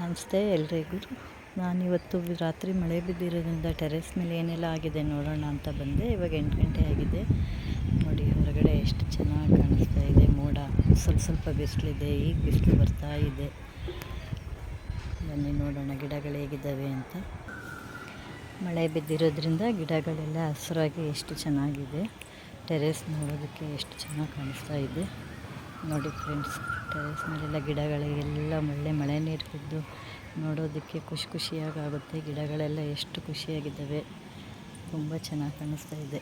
ನಮಸ್ತೆ ಎಲ್ರಿಗೂ. ನಾನಿವತ್ತು ರಾತ್ರಿ ಮಳೆ ಬಿದ್ದಿರೋದ್ರಿಂದ ಟೆರೆಸ್ ಮೇಲೆ ಏನೆಲ್ಲ ಆಗಿದೆ ನೋಡೋಣ ಅಂತ ಬಂದೆ. ಇವಾಗ ಎಂಟು ಗಂಟೆ ಆಗಿದೆ. ನೋಡಿ, ಹೊರಗಡೆ ಎಷ್ಟು ಚೆನ್ನಾಗಿ ಕಾಣಿಸ್ತಾ ಇದೆ. ಮೋಡ ಸ್ವಲ್ಪ ಸ್ವಲ್ಪ ಬಿಸಿಲಿದೆ, ಈಗ ಬಿಸಿಲು ಬರ್ತಾ ಇದೆ. ಬನ್ನಿ ನೋಡೋಣ, ಗಿಡಗಳು ಹೇಗಿದ್ದಾವೆ ಅಂತ. ಮಳೆ ಬಿದ್ದಿರೋದ್ರಿಂದ ಗಿಡಗಳೆಲ್ಲ ಹಸಿರಾಗಿ ಎಷ್ಟು ಚೆನ್ನಾಗಿದೆ. ಟೆರೆಸ್ ನೋಡೋದಕ್ಕೆ ಎಷ್ಟು ಚೆನ್ನಾಗಿ ಕಾಣಿಸ್ತಾ ಇದೆ. ನೋಡಿ ಫ್ರೆಂಡ್ಸ್ ಟೆರೆಸ್ ಮೇಲೆಲ್ಲ ಗಿಡಗಳಿಗೆಲ್ಲ ಒಳ್ಳೆ ಮಳೆ ನೀರು ಬಿದ್ದು ನೋಡೋದಕ್ಕೆ ಖುಷಿ ಖುಷಿಯಾಗಿ ಆಗುತ್ತೆ ಗಿಡಗಳೆಲ್ಲ ಎಷ್ಟು ಖುಷಿಯಾಗಿದ್ದಾವೆ. ತುಂಬ ಚೆನ್ನಾಗಿ ಕಾಣಿಸ್ತಾ ಇದೆ.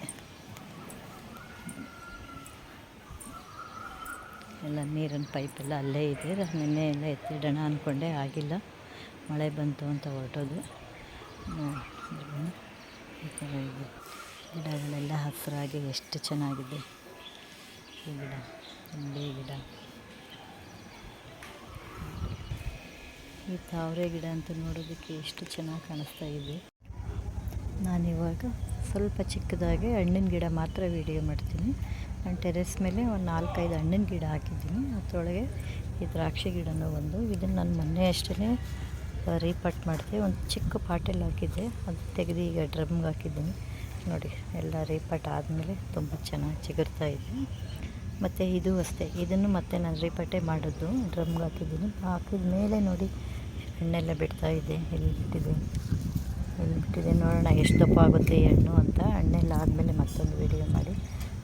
ಎಲ್ಲ ನೀರಿನ ಪೈಪೆಲ್ಲ ಅಲ್ಲೇ ಇದೆ. ನಿನ್ನೆ ಎಲ್ಲ ಎತ್ತಿಡೋಣ ಅಂದ್ಕೊಂಡೆ ಆಗಿಲ್ಲ. ಮಳೆ ಬಂತು ಅಂತ ಹೊರಟೋದು ಈ ಥರ ಇದೆ. ಗಿಡಗಳೆಲ್ಲ ಹಸಿರಾಗಿ ಎಷ್ಟು ಚೆನ್ನಾಗಿದೆ. ಈ ಗಿಡ ನಿಂಬೆ ಗಿಡ. ಈ ತಾವರೆ ಗಿಡ ಅಂತ ನೋಡೋದಕ್ಕೆ ಎಷ್ಟು ಚೆನ್ನಾಗಿ ಕಾಣಿಸ್ತಾ ಇದೆ. ನಾನಿವಾಗ ಸ್ವಲ್ಪ ಚಿಕ್ಕದಾಗಿ ಹಣ್ಣಿನ ಗಿಡ ಮಾತ್ರ ವೀಡಿಯೋ ಮಾಡ್ತೀನಿ. ನಾನು ಟೆರೆಸ್ ಮೇಲೆ ಒಂದು ನಾಲ್ಕೈದು ಹಣ್ಣಿನ ಗಿಡ ಹಾಕಿದ್ದೀನಿ. ಅದರೊಳಗೆ ಈ ದ್ರಾಕ್ಷಿ ಗಿಡನೂ ಒಂದು. ಇದನ್ನು ನಾನು ಮೊನ್ನೆ ಅಷ್ಟೇ ರೀಪಟ್ ಮಾಡಿದೆ. ಒಂದು ಚಿಕ್ಕ ಪಾಟಲ್ಲಿ ಹಾಕಿದ್ದೆ. ಅದು ತೆಗೆದು ಈಗ ಡ್ರಮ್ಗೆ ಹಾಕಿದ್ದೀನಿ. ನೋಡಿ, ಎಲ್ಲ ರೀಪಟ್ ಆದಮೇಲೆ ತುಂಬ ಚೆನ್ನಾಗಿ ಚಿಗುರ್ತಾ ಇದೆ. ಮತ್ತು ಇದು ಅಷ್ಟೇ. ಇದನ್ನು ಮತ್ತೆ ನಾನು ರಿಪಟೆ ಮಾಡೋದು ಡ್ರಮ್ಗೆ ಹಾಕಿದ್ದೀನಿ. ಹಾಕಿದ ಮೇಲೆ ನೋಡಿ ಹಣ್ಣೆಲ್ಲ ಬಿಡ್ತಾ ಇದೆ, ಎಲ್ಲಿ ಬಿಟ್ಟಿದೆ? ಎಲ್ಲಿ ಬಿಟ್ಟಿದೆ? ನೋಡೋಣ ಎಷ್ಟು ದಪ್ಪ ಆಗುತ್ತೆ ಹಣ್ಣು ಅಂತ. ಹಣ್ಣೆಲ್ಲ ಆದಮೇಲೆ ಮತ್ತೊಂದು ವಿಡಿಯೋ ಮಾಡಿ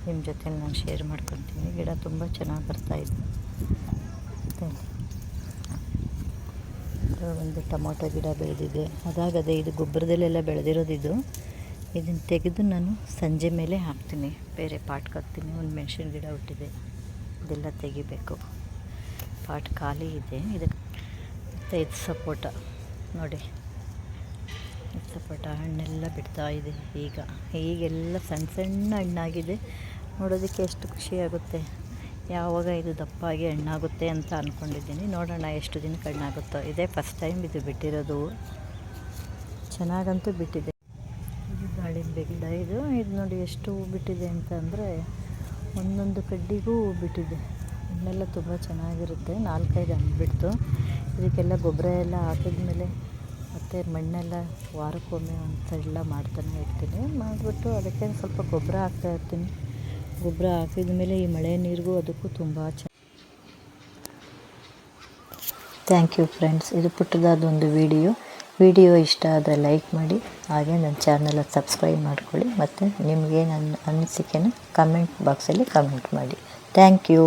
ನಿಮ್ಮ ಜೊತೆಲಿ ನಾನು ಶೇರ್ ಮಾಡ್ಕೊತೀನಿ. ಗಿಡ ತುಂಬ ಚೆನ್ನಾಗಿ ಬರ್ತಾಯಿದೆ ಒಂದು ಟೊಮೊಟೊ ಗಿಡ ಬೆಳೆದಿದೆ. ಅದಾಗದೆ ಇದು ಗೊಬ್ಬರದಲ್ಲೆಲ್ಲ ಬೆಳೆದಿರೋದು ಇದು. ಇದನ್ನು ತೆಗೆದು ನಾನು ಸಂಜೆ ಮೇಲೆ ಹಾಕ್ತೀನಿ. ಬೇರೆ ಪಾಟ್ ಹಾಕ್ತೀನಿ ಒಂದು ಮೆಣಸಿನ ಗಿಡ ಹುಟ್ಟಿದೆ. ಇದೆಲ್ಲ ತೆಗಿಬೇಕು. ಪಾಟ್ ಖಾಲಿ ಇದೆ. ಇದಕ್ಕೆ ಮತ್ತು ಇದು ಸಪೋಟ. ನೋಡಿ. ಇದು ಸಪೋಟ. ಹಣ್ಣೆಲ್ಲ ಬಿಡ್ತಾ ಇದೆ ಈಗ. ಈಗೆಲ್ಲ ಸಣ್ಣ ಸಣ್ಣ ಹಣ್ಣಾಗಿದೆ. ನೋಡೋದಕ್ಕೆ ಎಷ್ಟು ಖುಷಿಯಾಗುತ್ತೆ ಯಾವಾಗ ಇದು ದಪ್ಪಾಗಿ ಹಣ್ಣಾಗುತ್ತೆ ಅಂತ ಅಂದ್ಕೊಂಡಿದ್ದೀನಿ ನೋಡೋಣ ಎಷ್ಟು ದಿನಕ್ಕೆ ಹಣ್ಣಾಗುತ್ತೋ. ಇದೇ ಫಸ್ಟ್ ಟೈಮ್ ಇದು ಬಿಟ್ಟಿರೋದು. ಚೆನ್ನಾಗಂತೂ ಬಿಟ್ಟಿದೆ. ದಾಳಿಂಬೆ ಗಿಡ ಇದು ಇದು ನೋಡಿ ಎಷ್ಟು ಹೂ ಬಿಟ್ಟಿದೆ ಅಂತ ಅಂದರೆ ಒಂದೊಂದು ಕಡ್ಡಿಗೂ ಹೂ ಬಿಟ್ಟಿದೆ ಇನ್ನೆಲ್ಲ ತುಂಬ ಚೆನ್ನಾಗಿರುತ್ತೆ. ನಾಲ್ಕೈದು ಹಣ್ಣು ಬಿಡ್ತು ಇದಕ್ಕೆಲ್ಲ ಗೊಬ್ಬರ ಎಲ್ಲ ಹಾಕಿದ್ಮೇಲೆ ಮತ್ತು ಮಣ್ಣೆಲ್ಲ ವಾರಕ್ಕೊಮ್ಮೆ ಒಂದ್ಸಲ ಮಾಡ್ತಾನೆ ಇರ್ತೀನಿ. ಮಾಡಿಬಿಟ್ಟು ಅದಕ್ಕೆ ಸ್ವಲ್ಪ ಗೊಬ್ಬರ ಹಾಕ್ತಾ ಇರ್ತೀನಿ. ಗೊಬ್ಬರ ಹಾಕಿದ ಮೇಲೆ ಈ ಮಳೆ ನೀರಿಗೂ ಅದಕ್ಕೂ ತುಂಬ ಚೆನ್ನ ಥ್ಯಾಂಕ್ ಯು ಫ್ರೆಂಡ್ಸ್ ಇದು ಪುಟ್ಟದಾದ ಒಂದು ವಿಡಿಯೋ ವಿಡಿಯೋ ಇಷ್ಟ ಆದರೆ ಲೈಕ್ ಮಾಡಿ, ಹಾಗೆ ನನ್ನ ಚಾನಲ್ ಸಬ್ಸ್ಕ್ರೈಬ್ ಮಾಡ್ಕೊಳ್ಳಿ, ಮತ್ತು ನಿಮಗೆ ನನ್ನ ಅನಿಸಿಕೆನ ಕಮೆಂಟ್ ಬಾಕ್ಸಲ್ಲಿ ಕಮೆಂಟ್ ಮಾಡಿ. Thank you